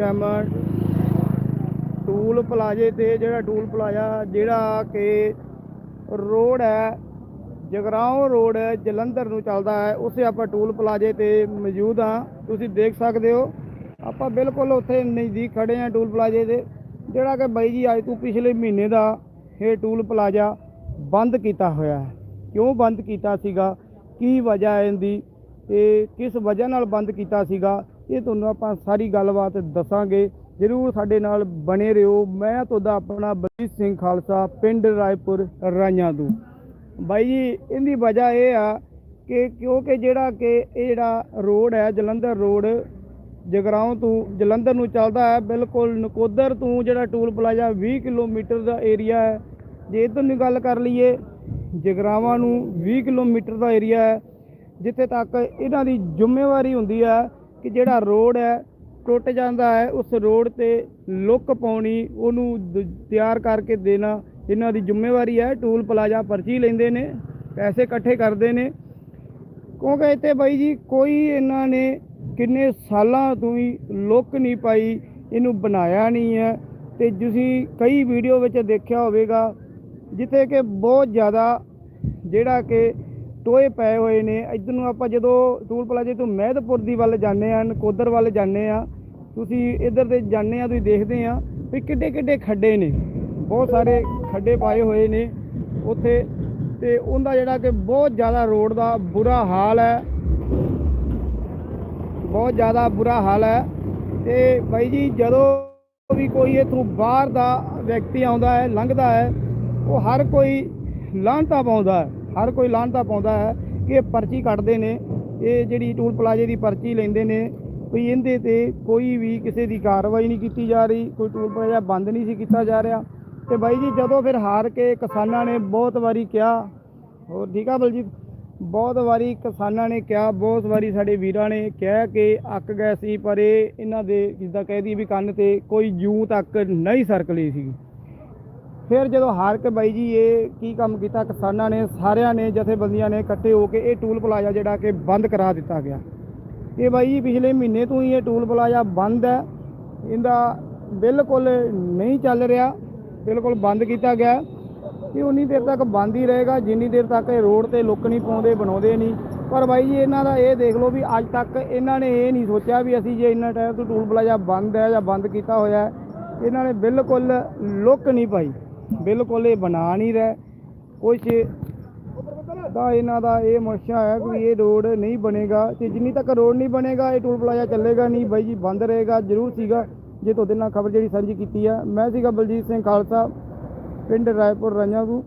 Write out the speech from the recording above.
Time tool ਪਲਾਜ਼ੇ ਤੇ ਜਿਹੜਾ toll plaza, ਜਿਹੜਾ ਕਿ ਰੋਡ ਹੈ, ਜਗਰਾਉਂ ਰੋਡ ਜਲੰਧਰ ਨੂੰ ਚੱਲਦਾ ਹੈ, ਉਸੇ ਆਪਾਂ ਟੂਲ ਪਲਾਜ਼ੇ ਤੇ ਮੌਜੂਦ ਹਾਂ। ਤੁਸੀਂ ਦੇਖ ਸਕਦੇ ਹੋ, ਆਪਾਂ ਬਿਲਕੁਲ ਉੱਥੇ ਨਜ਼ਦੀਕ ਖੜੇ ਹਾਂ ਟੂਲ ਪਲਾਜ਼ੇ ਦੇ, ਜਿਹੜਾ ਕਿ ਬਾਈ ਜੀ ਅੱਜ ਤੋਂ ਪਿਛਲੇ ਮਹੀਨੇ ਦਾ ਇਹ ਟੂਲ ਪਲਾਜ਼ਾ ਬੰਦ ਕੀਤਾ ਹੋਇਆ ਹੈ। ਕਿਉਂ ਬੰਦ ਕੀਤਾ ਸੀਗਾ? ਕੀ ਵਜ੍ਹਾ ਹੈ ਇਹਦੀ ਤੇ ਕਿਸ ਵਜ੍ਹਾ ਨਾਲ ਬੰਦ ਕੀਤਾ ਸੀਗਾ? ਇਹ ਤੁਹਾਨੂੰ ਆਪਾਂ ਸਾਰੀ ਗੱਲਬਾਤ ਦੱਸਾਂਗੇ। ਜਰੂਰ ਸਾਡੇ ਨਾਲ ਬਣੇ ਰਹੋ। ਮੈਂ ਤੁਹਾਡਾ ਆਪਣਾ ਬਲਜੀਤ ਸਿੰਘ ਖਾਲਸਾ, ਪਿੰਡ ਰਾਏਪੁਰ ਰਾਈਆਂ ਤੋਂ। ਬਾਈ ਜੀ, ਇਹਦੀ ਵਜ੍ਹਾ ਇਹ ਆ ਕਿ ਕਿਉਂਕਿ ਜਿਹੜਾ ਕਿ ਇਹ ਜਿਹੜਾ ਰੋਡ ਹੈ, ਜਲੰਧਰ ਰੋਡ, ਜਗਰਾਉਂ ਤੋਂ, ਜਲੰਧਰ ਨੂੰ ਚੱਲਦਾ ਹੈ, ਬਿਲਕੁਲ ਨਕੋਦਰ ਤੋਂ ਜਿਹੜਾ ਟੂਲ ਪਲਾਜ਼ਾ 20 ਕਿਲੋਮੀਟਰ ਦਾ ਏਰੀਆ ਹੈ। ਜੇ ਇੱਧਰ ਦੀ ਗੱਲ ਕਰ ਲਈਏ, ਜਗਰਾਵਾਂ ਨੂੰ 20 ਕਿਲੋਮੀਟਰ ਦਾ ਏਰੀਆ ਹੈ, ਜਿੱਥੇ ਤੱਕ ਇਹਨਾਂ ਦੀ ਜ਼ਿੰਮੇਵਾਰੀ ਹੁੰਦੀ ਹੈ ਕਿ ਜਿਹੜਾ ਰੋਡ ਹੈ, ਟੁੱਟ ਜਾਂਦਾ ਹੈ, ਉਸ ਰੋਡ ਤੇ ਲੁੱਕ ਪਾਉਣੀ, ਉਹਨੂੰ ਦ- ਤਿਆਰ ਕਰਕੇ ਦੇਣਾ, ਇਹਨਾਂ ਦੀ ਜ਼ਿੰਮੇਵਾਰੀ ਹੈ, ਟੂਲ ਪਲਾਜ਼ਾ ਪਰਚੀ ਲੈਂਦੇ ਨੇ, ਪੈਸੇ ਇਕੱਠੇ ਕਰਦੇ ਨੇ। ਕਿਉਂਕਿ ਇੱਥੇ ਬਾਈ ਜੀ, ਕੋਈ ਇਹਨਾਂ ਨੇ ਕਿੰਨੇ ਸਾਲਾਂ ਤੋਂ ਹੀ ਲੁੱਕ ਨਹੀਂ ਪਾਈ, ਇਹਨੂੰ ਬਣਾਇਆ ਨਹੀਂ ਹੈ। ਤੇ ਤੁਸੀਂ ਕਈ ਵੀਡੀਓ ਵਿੱਚ ਦੇਖਿਆ ਹੋਵੇਗਾ, ਜਿੱਥੇ ਕਿ ਬਹੁਤ ਜ਼ਿਆਦਾ ਜਿਹੜਾ ਕਿ ਟੋਏ ਪਏ ਹੋਏ ਨੇ। ਇੱਧਰ ਨੂੰ ਆਪਾਂ ਜਦੋਂ ਟੂਲ ਪਲਾਜ਼ੇ ਤੋਂ ਮਹਿਦਪੁਰ ਦੀ ਵੱਲ ਜਾਂਦੇ ਆ ਨਕੋਦਰ ਵੱਲ ਜਾਂਦੇ ਆ ਤੁਸੀਂ ਇੱਧਰ ਦੇ ਜਾਂਦੇ ਆ ਤੁਸੀਂ ਦੇਖਦੇ ਆ ਵੀ ਕਿੱਡੇ ਕਿੱਡੇ ਖੱਡੇ ਨੇ। ਬਹੁਤ ਸਾਰੇ ਖੱਡੇ ਪਾਏ ਹੋਏ ਨੇ ਉੱਥੇ ਤੇ ਉਹਦਾ ਜਿਹੜਾ ਕਿ ਬਹੁਤ ਜ਼ਿਆਦਾ ਰੋਡ ਦਾ ਬੁਰਾ ਹਾਲ ਹੈ। ਬਹੁਤ ਜ਼ਿਆਦਾ ਬੁਰਾ ਹਾਲ ਹੈ ਤੇ ਬਾਈ ਜੀ, ਜਦੋਂ ਵੀ ਕੋਈ ਇੱਥੋਂ ਬਾਹਰ ਦਾ ਵਿਅਕਤੀ ਆਉਂਦਾ ਹੈ, ਲੰਘਦਾ ਹੈ, ਉਹ ਹਰ ਕੋਈ ਲਾਂਘਤਾ ਪਾਉਂਦਾ ਹੈ। ਹਰ ਕੋਈ ਲਾਂਘਤਾ ਪਾਉਂਦਾ ਹੈ ਕਿ ਇਹ ਪਰਚੀ ਕੱਟਦੇ ਨੇ, ਇਹ ਜਿਹੜੀ ਟੂਲ ਪਲਾਜ਼ੇ ਦੀ ਪਰਚੀ ਲੈਂਦੇ ਨੇ, ਵੀ ਇਹਦੇ ਤੇ ਕੋਈ ਵੀ ਕਿਸੇ ਦੀ ਕਾਰਵਾਈ ਨਹੀਂ ਕੀਤੀ ਜਾ ਰਹੀ, ਕੋਈ ਟੂਲ ਪਲਾਜ਼ਾ ਬੰਦ ਨਹੀਂ ਸੀ ਕੀਤਾ ਜਾ ਰਿਹਾ। ਤੇ ਬਾਈ ਜੀ, ਜਦੋਂ ਫਿਰ ਹਾਰ ਕੇ ਕਿਸਾਨਾਂ ਨੇ ਬਹੁਤ ਵਾਰੀ ਕਿਹਾ, ਹੋਰ ਠੀਕ ਆ ਬਲਜੀਤ? ਬਹੁਤ ਵਾਰੀ ਕਿਸਾਨਾਂ ਨੇ ਕਿਹਾ, ਬਹੁਤ ਵਾਰੀ ਸਾਡੇ ਵੀਰਾਂ ਨੇ ਕਿਹਾ ਕਿ ਅੱਕ ਗਏ ਸੀ, ਪਰ ਇਹ ਇਹਨਾਂ ਦੇ ਜਿੱਦਾਂ ਕਹਿ ਦਈਏ ਵੀ ਕੰਨ ਤੇ ਕੋਈ ਜੂੰ ਤੱਕ ਨਹੀਂ ਸਰਕਲੀ ਸੀ। ਫਿਰ ਜਦੋਂ ਹਾਰ ਕੇ ਬਾਈ ਜੀ ਇਹ ਕੀ ਕੰਮ ਕੀਤਾ, ਕਿਸਾਨਾਂ ਨੇ, ਸਾਰਿਆਂ ਨੇ, ਜਥੇਬੰਦੀਆਂ ਨੇ ਇਕੱਠੇ ਹੋ ਕੇ ਇਹ ਟੂਲ ਪਲਾਜ਼ਾ ਜਿਹੜਾ ਕਿ ਬੰਦ ਕਰਾ ਦਿੱਤਾ ਗਿਆ। ਇਹ ਬਾਈ ਜੀ ਪਿਛਲੇ ਮਹੀਨੇ ਤੋਂ ਹੀ ਇਹ ਟੂਲ ਪਲਾਜ਼ਾ ਬੰਦ ਹੈ। ਇਹਦਾ ਬਿਲਕੁਲ ਨਹੀਂ ਚੱਲ ਰਿਹਾ, ਬਿਲਕੁਲ ਬੰਦ ਕੀਤਾ ਗਿਆ। ਇਹ ਉਨੀ ਦੇਰ ਤੱਕ ਬੰਦ ਹੀ ਰਹੇਗਾ, ਜਿੰਨੀ ਦੇਰ ਤੱਕ ਇਹ ਰੋਡ ਤੇ ਲੁੱਕ ਨਹੀਂ ਪਾਉਂਦੇ, ਬਣਾਉਂਦੇ ਨਹੀਂ। ਪਰ ਬਾਈ ਜੀ ਇਹਨਾਂ ਦਾ ਇਹ ਦੇਖ ਲਓ ਵੀ ਅੱਜ ਤੱਕ ਇਹਨਾਂ ਨੇ ਇਹ ਨਹੀਂ ਸੋਚਿਆ ਵੀ ਅਸੀਂ ਜੇ ਇੰਨਾ ਟਾਈਮ ਤੋਂ ਟੂਲ ਪਲਾਜ਼ਾ ਬੰਦ ਹੈ ਜਾਂ ਬੰਦ ਕੀਤਾ ਹੋਇਆ ਇਹਨਾਂ ਨੇ ਬਿਲਕੁਲ ਲੁੱਕ ਨਹੀਂ ਪਾਈ। ਬਿਲਕੁਲ ਇਹ ਬਣਾ ਨਹੀਂ ਰਹੇ। ਕੁਛ ਦਾ ਇਹਨਾਂ ਦਾ ਇਹ ਮੋਸ਼ਾ ਹੈ ਕਿ ਇਹ ਰੋਡ ਨਹੀਂ ਬਣੇਗਾ ਤੇ ਜਿੰਨੀ ਤੱਕ ਰੋਡ ਨਹੀਂ ਬਣੇਗਾ, ਇਹ ਟੋਲ ਪਲਾਜ਼ਾ ਚੱਲੇਗਾ ਨਹੀਂ, ਬਾਈ ਜੀ ਬੰਦ ਰਹੇਗਾ, ਜ਼ਰੂਰ ਸੀਗਾ। ਜੇ ਤੁਹਾਡੇ ਨਾਲ ਖਬਰ ਜਿਹੜੀ ਸਾਂਝੀ ਕੀਤੀ ਆ, ਮੈਂ ਸੀਗਾ ਬਲਜੀਤ ਸਿੰਘ ਖਾਲਸਾ, ਪਿੰਡ ਰਾਏਪੁਰ ਰਾਈਆਂ ਤੋਂ